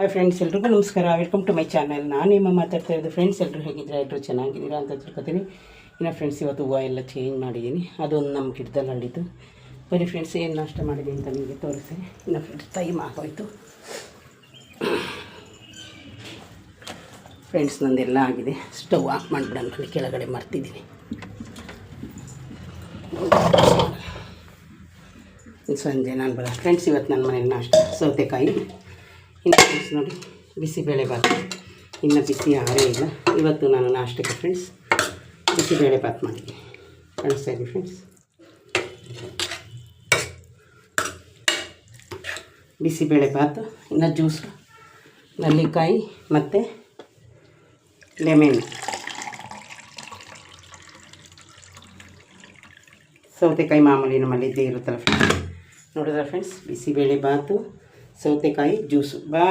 Hi friends ಎಲ್ರಿಗೂ ನಮಸ್ಕಾರ. Welcome to my channel ನಾನು ನಿಮ್ಮ ಮಾತಾಡ್ತಾ ಇರೋದು ಫ್ರೆಂಡ್ಸ್ ಎಲ್ಲರೂ ಹೇಗಿದ್ರೆ ಎಲ್ಲರೂ ಚೆನ್ನಾಗಿದ್ದೀರಾ ಅಂತ ತಿಳ್ಕೊತೀನಿ. ಇನ್ನು ಫ್ರೆಂಡ್ಸ್ ಇವತ್ತು ಹೂವು ಎಲ್ಲ ಚೇಂಜ್ ಮಾಡಿದ್ದೀನಿ. ಅದೊಂದು ನಮ್ಮ ಗಿಡದಲ್ಲಿ ಹಳ್ಳಿದ್ದು ಬರೀ ಫ್ರೆಂಡ್ಸ್ ಏನು ನಾಷ್ಟ ಮಾಡಿದೆ ಅಂತ ನಿಮಗೆ ತೋರಿಸ್ತೀನಿ ಇನ್ನು ಫ್ರೆಂಡ್ಸ್ ಟೈಮ್ ಆಗೋಯಿತು. ಫ್ರೆಂಡ್ಸ್ ನಂದೆಲ್ಲ ಆಗಿದೆ. ಸ್ಟವ್ ಆಫ್ ಮಾಡಿಬಿಡೋಣ. ಕೆಳಗಡೆ ಮರ್ತಿದ್ದೀನಿ. ಸಂಜೆ ನಾನು ಬರ ಫ್ರೆಂಡ್ಸ್ ಇವತ್ತು ನನ್ನ ಮನೇಲಿ ನಾಷ್ಟ. ಸೌತೆಕಾಯಿ. ಇನ್ನು ಫ್ರೆಂಡ್ಸ್ ನೋಡಿ ಬಿಸಿಬೇಳೆ ಭಾತ್ ಇನ್ನು ಬಿಸಿ ಆರೇ ಇಲ್ಲ. ಇವತ್ತು ನಾನು ನಾಷ್ಟಕ್ಕೆ ಫ್ರೆಂಡ್ಸ್ ಬಿಸಿಬೇಳೆ ಭಾತ್ ಮಾಡಿದ್ದೀನಿ ಕಾಣಿಸ್ತಾ ಇದ್ದೀನಿ ಫ್ರೆಂಡ್ಸ್ ಬಿಸಿಬೇಳೆ ಭಾತು ಇನ್ನು ಜ್ಯೂಸು ನಲ್ಲಿಕಾಯಿ ಮತ್ತು ಲೆಮೆನ್ ಸೌತೆಕಾಯಿ ಮಾಮೂಲಿ ನಮ್ಮಲ್ಲಿ ಇದ್ದೇ ಇರುತ್ತಲ್ಲ ಫ್ರೆಂಡ್ಸ್ ನೋಡಿದ್ರೆ ಫ್ರೆಂಡ್ಸ್ ಬಿಸಿಬೇಳೆ ಭಾತು ಸೌತೆಕಾಯಿ ಜ್ಯೂಸು ಬಾ